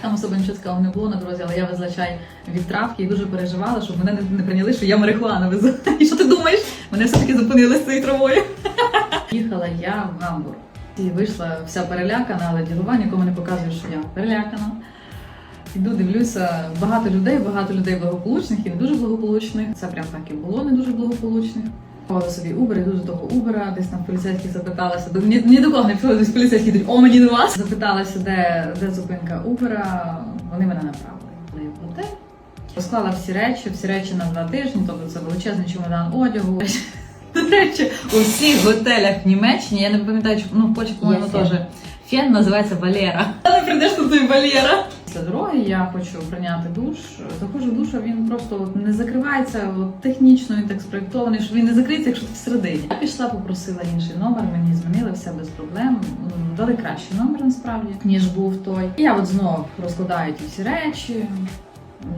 Там особо нічого не було на дорозі, але я везла чай від травки і дуже переживала, щоб мене не, прийняли, що я марихуану везу. І що ти думаєш? Мене все-таки зупинили з цією травою. Їхала я в Гамбург. І вийшла вся перелякана, але ділова нікому не показує, що я перелякана. Іду, дивлюся, багато людей, багато людей благополучних і не дуже благополучних. Це прям так і було не дуже благополучних. Купила собі Uber, йду до того Uber, десь там поліцейських запиталася. До ні, ні до кого не пішла, десь поліцейські йдуть, о, мені до вас. Запиталася, де, де зупинка Uber, вони мене направили. Я готель. Розклала всі речі, всі речі на два тижні, тобто це величезний чемодан одягу. До речі, у всіх готелях в Німеччині, я не пам'ятаю, ну в Польщі, по-моєму, теж. Фен називається Валера. Не прийдеш тут і Валера. Після дороги я хочу прийняти душ. Заходжу в душ, а він просто не закривається. От технічно він так спроєктований, що він не закриється, якщо ти всередині. Я пішла, попросила інший номер, мені змінили все без проблем. Дали кращий номер насправді, ніж був той. І я от знов розкладаю ті всі речі.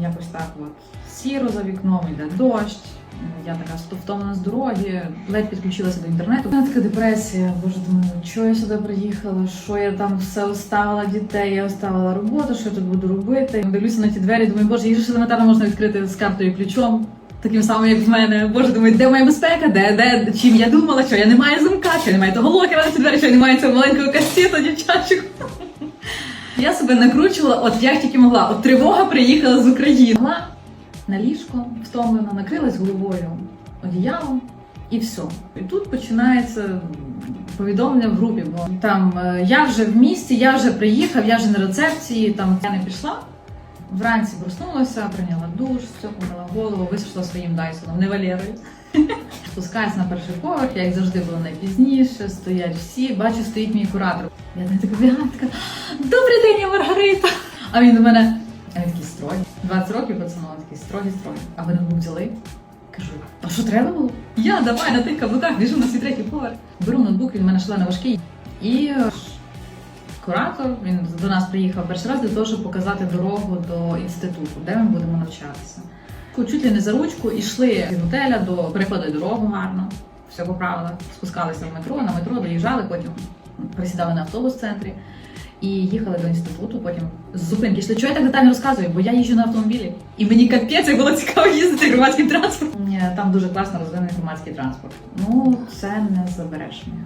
Якось так от сіро за вікном, йде дощ. Я така втомлена з дороги, ледь підключилася до інтернету. У мене така депресія. Боже, думаю, що я сюди приїхала, що я там все оставила дітей, я оставила роботу, що я тут буду робити. Дивлюся на ті двері, думаю, боже, їх ж елементарно можна відкрити з картою ключом. Таким самим, як в мене. Боже, думаю, де моя безпека? Де, де, чим я думала, що я не маю замка, що я не маю того локера на ці двері, що я не маю цього маленького кастету дівчачок. Я себе накручувала, от як тільки могла. От тривога приїхала з України. На ліжко, втомлена, накрилась головою одіялом і все. І тут починається повідомлення в групі, бо там е, я вже в місті, я вже приїхав, я вже на рецепції, там я не пішла. Вранці проснулася, прийняла душ, помила голову, висушила своїм дайсоном, не Валерою. Спускаюсь на перший поверх, я як завжди була найпізніше, стоять всі, бачу, стоїть мій куратор. Я не така така Добрий день, я Маргарита. А він до мене, строгий. 20 років пацану, такий строгий, строгий. А ви ноутбук взяли? Кажу, а що треба було? Я давай на тих каблуках біжу на свій третій поверх. Беру ноутбук, він в мене шлено важкий. І е, куратор він до нас приїхав перший раз для того, щоб показати дорогу до інституту, де ми будемо навчатися. Чуть ли не за ручку йшли від готеля до переходили дорогу гарно, все по правилах. Спускалися в метро, на метро доїжджали, потім присідали на автобус в центрі і їхали до інституту. Потім з зупинки йшли. Чого я так детально розказую? Бо я їжджу на автомобілі, і мені капець як було цікаво їздити громадським транспортом. Ні, Там дуже класно розвинений громадський транспорт. Ну це не забереш мене.